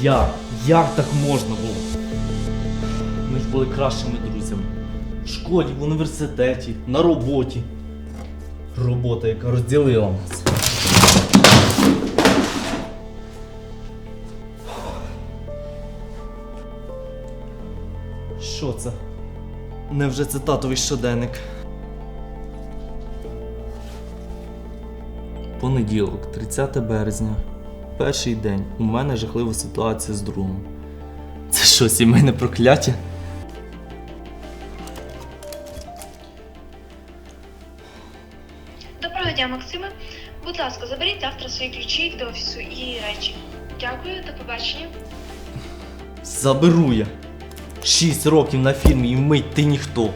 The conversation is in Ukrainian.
Як? Як так можна було? Ми ж були кращими друзями. В школі, в університеті, на роботі. Робота, яка розділила нас. Що це? Невже це татовий щоденник? Понеділок, 30 березня. Перший день. У мене жахлива ситуація з другом. Це що, сімейне прокляття? Доброго дня, Максиме. Будь ласка, заберіть завтра свої ключі до офісу і речі. Дякую, до побачення. Заберу я. Шість років на фірмі і вмить ти ніхто.